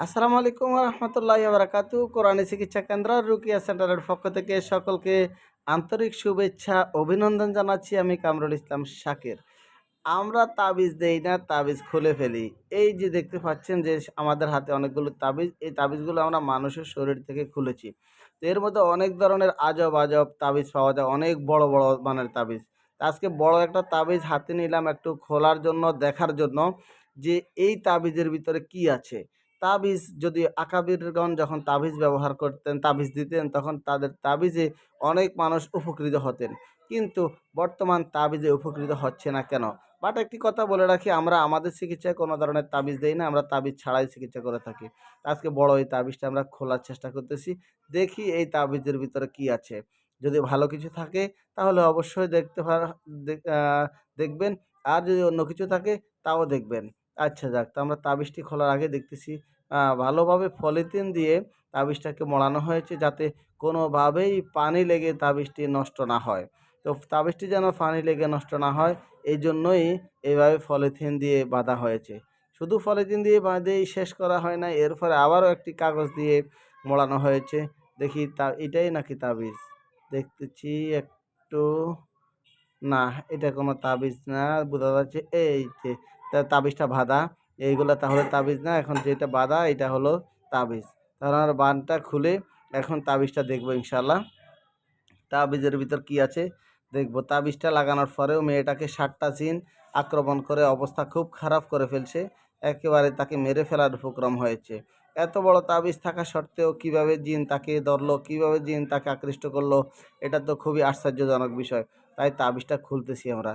আসসালামু আলাইকুম রহমতুল্লাহ বারাকাতু কোরআনী চিকিৎসা কেন্দ্র রুকিয়া সেন্টারের পক্ষ থেকে সকলকে আন্তরিক শুভেচ্ছা, অভিনন্দন জানাচ্ছি। আমি কামরুল ইসলাম শাকের। আমরা তাবিজ দেই না, তাবিজ খুলে ফেলি। এই যে দেখতে পাচ্ছেন যে আমাদের হাতে অনেকগুলো তাবিজ, এই তাবিজগুলো আমরা মানুষের শরীর থেকে খুলেছি। তো এর মধ্যে অনেক ধরনের আজব আজব তাবিজ পাওয়া যায়, অনেক বড় বড় মানের তাবিজ। আজকে বড় একটা তাবিজ হাতে নিলাম একটু খোলার জন্য, দেখার জন্য যে এই তাবিজের ভিতরে কি আছে। তাবিজ যদি আকাবিরগণ যখন তাবিজ ব্যবহার করতেন, তাবিজ দিতেন, তখন তাদের তাবিজে অনেক মানুষ উপকৃত হতেন। কিন্তু বর্তমান তাবিজে উপকৃত হচ্ছে না কেন? বাট একটি কথা বলে রাখি, আমরা আমাদের চিকিৎসায় কোনো ধরনের তাবিজ দেই না, আমরা তাবিজ ছাড়াই চিকিৎসা করে থাকি। আজকে বড় এই তাবিজটা আমরা খোলার চেষ্টা করতেছি, দেখি এই তাবিজের ভিতরে কি আছে। যদি ভালো কিছু থাকে, তাহলে অবশ্যই দেখতে দেখবেন, আর যদি অন্য কিছু থাকে, তাও দেখবেন। আচ্ছা যাক, তো আমরা তাবিজটি খোলার আগে দেখতেছি ভালোভাবে পলিথিন দিয়ে তাবিজটাকে মোড়ানো হয়েছে যাতে কোনোভাবেই পানি লেগে তাবিজটি নষ্ট না হয়। তো তাবিজটি যেন পানি লেগে নষ্ট না হয় এই জন্যই এইভাবে পলিথিন দিয়ে বাঁধা হয়েছে। শুধু পলিথিন দিয়ে বাঁধেই শেষ করা হয় না, এরপরে আবারও একটি কাগজ দিয়ে মোড়ানো হয়েছে। দেখি তা, এটাই নাকি তাবিজ? দেখতেছি একটু, না, এটা কোনো তাবিজ না, বোঝা যাচ্ছে এই যে তাবিজটা বাঁধা। এইগুলা তাহলে তাবিজ না, এখন যেটা বাঁধা এটা হলো তাবিজ। তাহলে আমরা বানটা খুলে এখন তাবিজটা দেখব ইনশাল্লাহ তাবিজের ভিতর কি আছে দেখব। তাবিজটা লাগানোর পরেও মেয়েটাকে সাতটা চিন আক্রমণ করে অবস্থা খুব খারাপ করে ফেলছে। একেবারে তাকে মেরে ফেলার উপক্রম হয়েছে। এত বড় তাবিজ থাকা সত্ত্বেও কীভাবে জিন তাকে ধরলো, কীভাবে জিন তাকে আকৃষ্ট করল, এটা তো খুবই আশ্চর্যজনক বিষয়। তাই তাবিজটা খুলতেছি আমরা।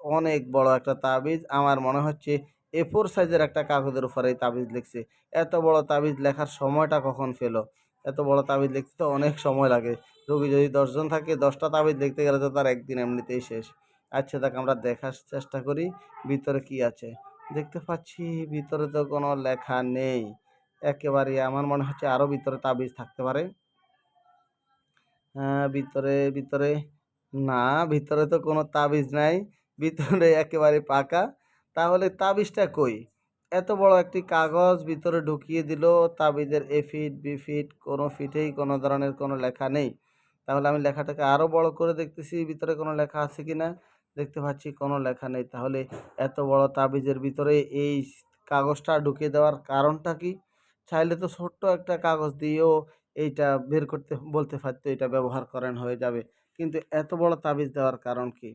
অনেক বড় একটা তাবিজ। আমার মনে হচ্ছে এ ফোর সাইজের একটা কাগজের উপরে এই তাবিজ লিখছে। এত বড় তাবিজ লেখার সময়টা কখন পেল? এত বড় তাবিজ লিখতে তো অনেক সময় লাগে। রোগী যদি দশজন থাকে, দশটা তাবিজ লিখতে গেলে তো তার একদিন এমনিতেই শেষ। আচ্ছা দেখ, আমরা দেখার চেষ্টা করি, ভিতরে কি আছে? দেখতে পাচ্ছি, ভিতরে তো কোনো লেখা নেই। একেবারে আমার মনে হচ্ছে আরও ভিতরে তাবিজ থাকতে পারে। হ্যাঁ ভিতরে ভিতরে, না, ভিতরে তো কোনো তাবিজ নাই। ভিতরে একেবারে পাকা। তাহলে তাবিজটা কই? এত বড় একটি কাগজ ভিতরে ঢুকিয়ে দিল, তাবিজের এ ফিট, বি ফিট, কোনো ফিটেই কোনো ধরনের কোনো লেখা নেই। তাহলে আমি লেখাটাকে আরও বড় করে দেখতেছি, ভিতরে কোনো লেখা আছে কি না দেখতে পাচ্ছি কোনো লেখা নেই। তাহলে এত বড় তাবিজের ভিতরে এই কাগজটা ঢুকিয়ে দেওয়ার কারণটা কি? চাইলে তো ছোট্ট একটা কাগজ দিয়েও এইটা বের করতে, বলতে পারতো এটা ব্যবহার করেন হয়ে যাবে। কিন্তু এত বড় তাবিজ দেওয়ার কারণ কি?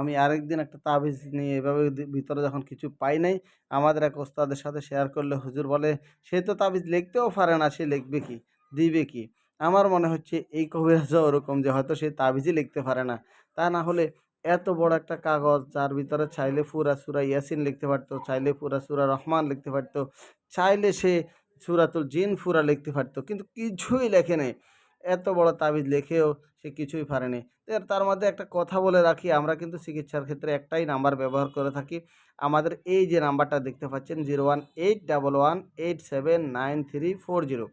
আমি আরেকদিন একটা তাবিজ নিয়ে এভাবে ভিতরে যখন কিছু পাই নাই, আমাদের এক ওস্তাদের সাথে শেয়ার করলে হুজুর বলে, সে তো তাবিজ লিখতেও পারে না, সে লিখবে কি? দিবে কি? আমার মনে হচ্ছে এই কবিরাজও ওরকম যে হয়তো সে তাবিজই লিখতে পারে না। তা না হলে এত বড় একটা কাগজ যার ভিতরে চাইলে ফুরা সুরা ইয়াসিন লিখতে পারতো, চাইলে ফুরা সুরা রহমান লিখতে পারতো, চাইলে সে সুরাতুল জিন ফুরা লিখতে পারতো, কিন্তু কিছুই লেখে নেই। এত বড় তাবিজ লেখেও সে কিছুই পারেনি। তার মধ্যে একটা কথা বলে রাখি, আমরা কিন্তু চিকিৎসার ক্ষেত্রে একটাই নাম্বার ব্যবহার করে থাকি। আমাদের এই যে নাম্বারটা দেখতে পাচ্ছেন, zero one eight double one eight seven nine three four zero.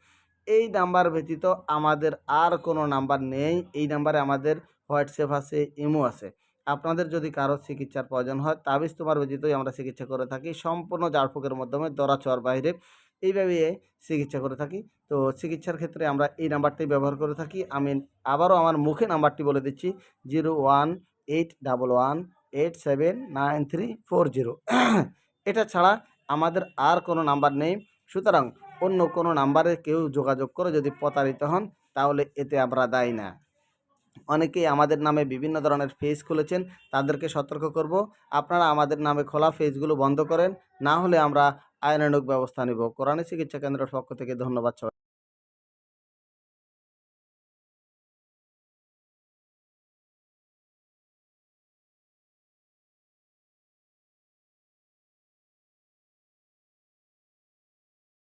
এই নাম্বার ব্যতীত আমাদের আর কোনো নাম্বার নেই। এই নাম্বারে আমাদের হোয়াটসঅ্যাপ আছে, ইমো আছে। আপনাদের যদি কারও চিকিৎসার প্রয়োজন হয়, তাবিজ তোমার ব্যতীতই আমরা চিকিৎসা করে থাকি। সম্পূর্ণ জারফুকের মাধ্যমে দরা চর বাইরে এইভাবে চিকিৎসা করে থাকি। তো চিকিৎসার ক্ষেত্রে আমরা এই নাম্বারটি ব্যবহার করে থাকি। আমি আবারও আমার মুখে নাম্বারটি বলে দিচ্ছি, zero one eight double one eight seven nine three four zero. এটা ছাড়া আমাদের আর কোনো নাম্বার নেই। সুতরাং অন্য কোনো নাম্বারে কেউ যোগাযোগ করে যদি প্রতারিত হন, তাহলে এতে আমরা দায়ী না। অনেকেই আমাদের নামে বিভিন্ন ধরনের পেজ খুলেছেন, তাদেরকে সতর্ক করব। আপনারা আমাদের নামে খোলা পেজগুলো বন্ধ করেন। না হলে আমরা আইনানুগ ব্যবস্থা নিব। কোরআনী চিকিৎসা কেন্দ্রের পক্ষ থেকে ধন্যবাদ